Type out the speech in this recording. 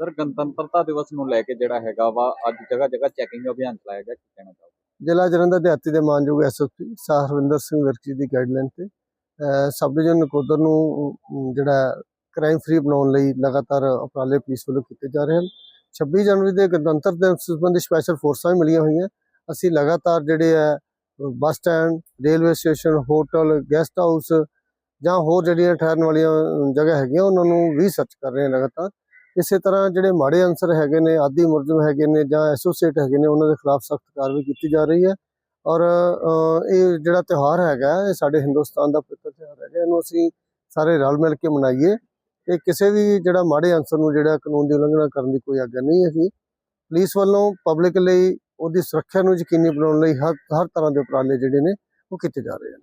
Sir ਗਣਤੰਤਰਤਾ ਦਿਵਸ ਨੂੰ ਲੈ ਕੇ ਜਿਹੜਾ ਹੈਗਾ ਵਾ, ਅੱਜ ਜਗ੍ਹਾ ਜਗ੍ਹਾ ਚੈਕਿੰਗ ਅਭਿਆਨ ਚਲਾਇਆ ਗਿਆ, ਕੀ ਕਹਿਣਾ ਚਾਹੋਗੇ? ਜ਼ਿਲ੍ਹਾ ਜਲੰਧਰ ਦਿਹਾਤੀ ਦੇ ਮਾਨਯੋਗ S S P sir Harvinder Singh Virk ਦੀ ਗਾਈਡਲਾਈਨ ਤੇ ਸਬ ਡਿਵੀਜ਼ਨ ਨਕੋਦਰ ਨੂੰ ਜਿਹੜਾ ਕ੍ਰਾਈਮ ਫ੍ਰੀ ਬਣਾਉਣ ਲਈ ਲਗਾਤਾਰ ਉਪਰਾਲੇ ਪੁਲਿਸ ਵੱਲੋਂ ਕੀਤੇ ਜਾ ਰਹੇ ਹਨ। 26 ਜਨਵਰੀ ਦੇ ਗਣਤੰਤਰ ਦਿਵਸ ਸੰਬੰਧੀ ਸਪੈਸ਼ਲ ਫੋਰਸਾਂ ਵੀ ਮਿਲੀਆਂ ਹੋਈਆਂ। ਅਸੀਂ ਲਗਾਤਾਰ ਜਿਹੜੇ ਹੈ bus stand railway station hotel guest house ਜਾਂ ਹੋਰ ਜਿਹੜੀਆਂ ਠਹਿਰਨ ਵਾਲੀਆਂ ਜਗ੍ਹਾ ਹੈਗੀਆਂ, ਉਹਨਾਂ ਨੂੰ ਵੀ ਸਰਚ ਕਰ ਰਹੇ ਹਾਂ ਲਗਾਤਾਰ। ਇਸੇ ਤਰ੍ਹਾਂ ਜਿਹੜੇ ਮਾੜੇ ਅਨਸਰ ਹੈਗੇ ਨੇ, ਆਦੀ ਮੁਲਜ਼ਮ ਹੈਗੇ ਨੇ ਜਾਂ ਐਸੋਸੀਏਟ ਹੈਗੇ ਨੇ, ਉਹਨਾਂ ਦੇ ਖਿਲਾਫ ਸਖਤ ਕਾਰਵਾਈ ਕੀਤੀ ਜਾ ਰਹੀ ਹੈ। ਔਰ ਇਹ ਜਿਹੜਾ ਤਿਉਹਾਰ ਹੈਗਾ, ਇਹ ਸਾਡੇ ਹਿੰਦੁਸਤਾਨ ਦਾ ਪਵਿੱਤਰ ਤਿਉਹਾਰ ਹੈਗਾ। ਇਹਨੂੰ ਅਸੀਂ ਸਾਰੇ ਰਲ ਮਿਲ ਕੇ ਮਨਾਈਏ। ਤੇ ਕਿਸੇ ਵੀ ਜਿਹੜਾ ਮਾੜੇ ਅਨਸਰ ਨੂੰ ਜਿਹੜਾ ਕਾਨੂੰਨ ਦੀ ਉਲੰਘਣਾ ਕਰਨ ਦੀ ਕੋਈ ਆਗਿਆ ਨਹੀਂ ਹੈਗੀ। ਪੁਲਿਸ ਵੱਲੋਂ ਪਬਲਿਕ ਲਈ ਉਹਦੀ ਸੁਰੱਖਿਆ ਨੂੰ ਯਕੀਨੀ ਬਣਾਉਣ ਲਈ ਹਰ ਹਰ ਤਰ੍ਹਾਂ ਦੇ ਉਪਰਾਲੇ ਜਿਹੜੇ ਨੇ, ਉਹ ਕੀਤੇ ਜਾ ਰਹੇ ਹਨ।